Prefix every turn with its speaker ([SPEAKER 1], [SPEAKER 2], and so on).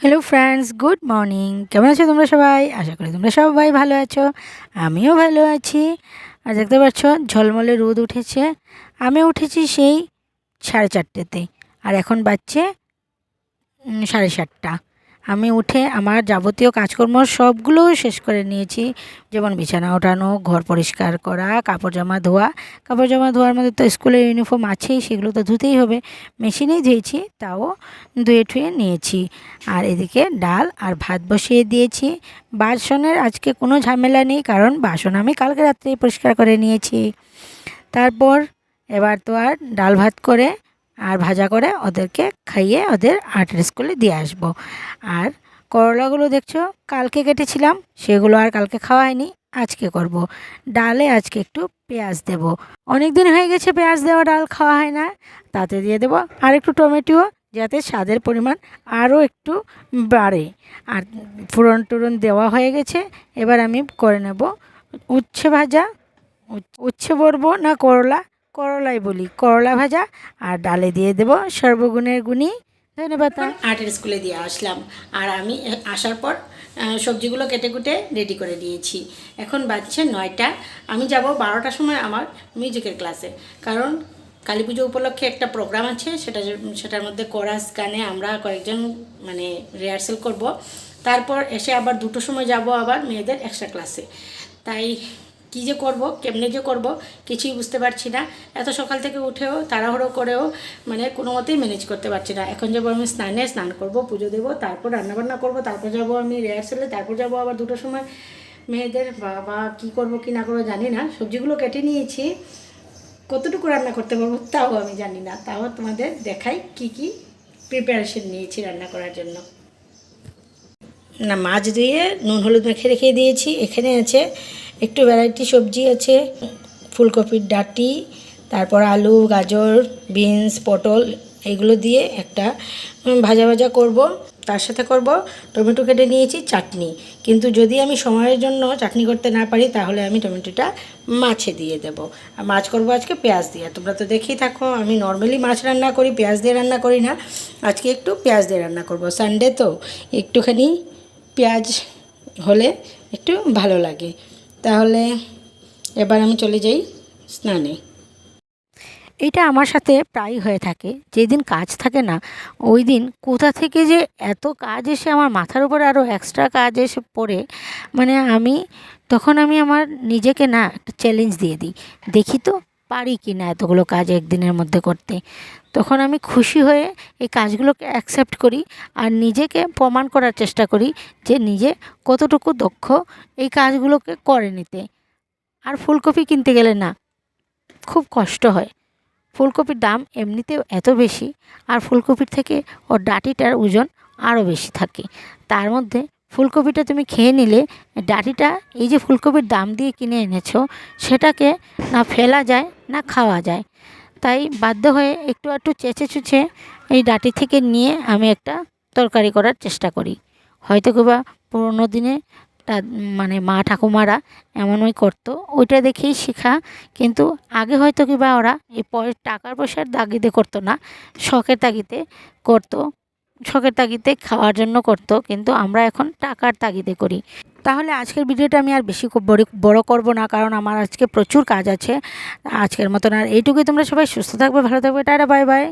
[SPEAKER 1] Hello friends good morning কেমন আছো তোমরা সবাই? আশা করি তোমরা সবাই ভালো আছো। আমিও ভালো আছি। আর দেখতে পাচ্ছ, ঝলমলে রোদ উঠেছে। আমি উঠেছি সেই সাড়ে চারটেতে। আর এখন বাচ্চে সাড়ে সাতটা। আমি উঠে আমার যাবতীয় কাজকর্ম সবগুলো শেষ করে নিয়েছি। যেমন বিছানা ওঠানো, ঘর পরিষ্কার করা, কাপড় জামা ধোয়া। কাপড় জামা ধোয়ার মধ্যে তো স্কুলের ইউনিফর্ম আছেই, সেগুলো তো ধুতেই হবে। মেশিনেই ধুয়েছি, তাও ধুয়ে ঠুয়ে নিয়েছি। আর এদিকে ডাল আর ভাত বসিয়ে দিয়েছি। বাসনের আজকে কোনো ঝামেলা নেই, কারণ বাসন আমি কালকে রাত্রেই পরিষ্কার করে নিয়েছি। তারপর এবার তো আর ডাল ভাত করে আর ভাজা করে ওদেরকে খাইয়ে ওদের আর্টের স্কুলে দিয়ে আসব। আর করলাগুলো দেখছ, কালকে কেটেছিলাম, সেগুলো আর কালকে খাওয়া হয়নি, আজকে করব। ডালে আজকে একটু পেঁয়াজ দেব। অনেক দিন হয়ে গেছে পেঁয়াজ দেওয়া, ডাল খাওয়া হয় না, তাতে দিয়ে দেবো আর একটু টমেটো যাতে স্বাদের পরিমাণ আরও একটু বাড়ে। আর ফোড়ন টুরন দেওয়া হয়ে গেছে, এবার আমি করে নেব উচ্ছে ভাজা উচ- উচ্ছে বলব না করলা করলাই বলি, করলা ভাজা আর ডালে দিয়ে দেবো সর্বগুণের গুণী ধন্যবাদ আর্টের স্কুলে দিয়ে আসলাম। আর আমি আসার পর সবজিগুলো কেটে কুটে রেডি করে দিয়েছি। এখন বাজছে নয়টা। আমি যাব বারোটার সময় আমার মিউজিকের ক্লাসে কারণ কালী পুজো উপলক্ষে একটা প্রোগ্রাম আছে, সেটা সেটার মধ্যে কোরাস গানে আমরা কয়েকজন মানে রিহার্সেল করব। তারপর এসে আবার দুটো সময় যাব আবার মেয়েদের এক্সট্রা ক্লাসে তাই কী যে করব, কেমনে যে করব, কিছুই বুঝতে পারছি না। এত সকাল থেকে উঠেও, তাড়াহুড়ো করেও মানে কোনো মতেই ম্যানেজ করতে পারছি না। এখন যাব আমি স্নানে, স্নান করব, পুজো দেবো, তারপর রান্নাবান্না করব, তারপর যাব আমি রিহার্সেলে তারপর যাব আবার দুটোর সময় মেয়েদের বাবা কি করব, কি না করব জানি না। সবজিগুলো কেটে নিয়েছি। কতটুকু রান্না করতে পারব তাও আমি জানি না। তাও তোমাদের দেখাই কি কি প্রিপারেশন নিয়েছি রান্না করার জন্য। না, মাছ দিয়ে নুন, হলুদ মেখে রেখে দিয়েছি। এখানে আছে একটু ভ্যারাইটি সবজি আছে, ফুলকপির ডাঁটি, তারপর আলু, গাজর বিনস পটল, এগুলো দিয়ে একটা ভাজা ভাজা করব। তার সাথে করব টমেটো কেটে নিয়েছি, চাটনি। কিন্তু যদি আমি সময়ের জন্য চাটনি করতে না পারি, তাহলে আমি টমেটোটা মাছে দিয়ে দেবো। আর মাছ করব আজকে পেঁয়াজ দিয়ে। তোমরা তো দেখেই থাকো, আমি নর্মালি মাছ রান্না করি, পেঁয়াজ দিয়ে রান্না করি না। আজকে একটু পেঁয়াজ দিয়ে রান্না করব। সানডে তো একটুখানি পেঁয়াজ হলে একটু ভালো লাগে। তাহলে এবার আমি চলে যাই স্নানে। এটা আমার সাথে প্রায় হয়ে থাকে। যেদিন কাজ থাকে না ওই দিন কোথা থেকে যে এত কাজ এসে আমার মাথার উপরে আরও এক্সট্রা কাজ এসে পড়ে মানে আমি, তখন আমি আমার নিজেকে না একটা চ্যালেঞ্জ দিয়ে দিই। দেখি তো পারি কি না এতগুলো কাজ একদিনের মধ্যে করতে। তখন আমি খুশি হয়ে এই কাজগুলোকে অ্যাকসেপ্ট করি আর নিজেকে প্রমাণ করার চেষ্টা করি যে নিজে কতটুকু দক্ষ এই কাজগুলোকে করে নিতে। আর ফুলকপি কিনতে গেলে না, খুব কষ্ট হয়। ফুলকপির দাম এমনিতেও এত বেশি, আর ফুলকপির থেকে ওর ডাঁটিটার ওজন আরও বেশি থাকে। তার মধ্যে ফুলকপিটা তুমি খেয়ে নিলে ডাঁটিটা, এই যে ফুলকপির দাম দিয়ে কিনে এনেছো, সেটাকে না ফেলা যায়, না খাওয়া যায়। তাই বাধ্য হয়ে একটু একটু চেঁচে চুচে এই ডাঁটি থেকে নিয়ে আমি একটা তরকারি করার চেষ্টা করি। হয়তো কিবা পুরোনো দিনে মানে মা ঠাকুমারা এমনই করতো, ওইটা দেখেই শেখা। কিন্তু আগে হয়তো কি বা ওরা এই পয়, টাকার পয়সার তাগিদে করতো না, শখের তাগিদে করতো। শখের তাগিদে খাওয়ার জন্য করতো, কিন্তু আমরা এখন টাকার তাগিদে করি। তাহলে আজকের ভিডিওটা আমি আর বেশি বড় বড় করব না, কারণ আমার আজকে প্রচুর কাজ আছে। আজকের মতন আর এইটুকুই, তোমরা সবাই সুস্থ থাকবে, ভালো থাকবে, টাটা, বাই বাই।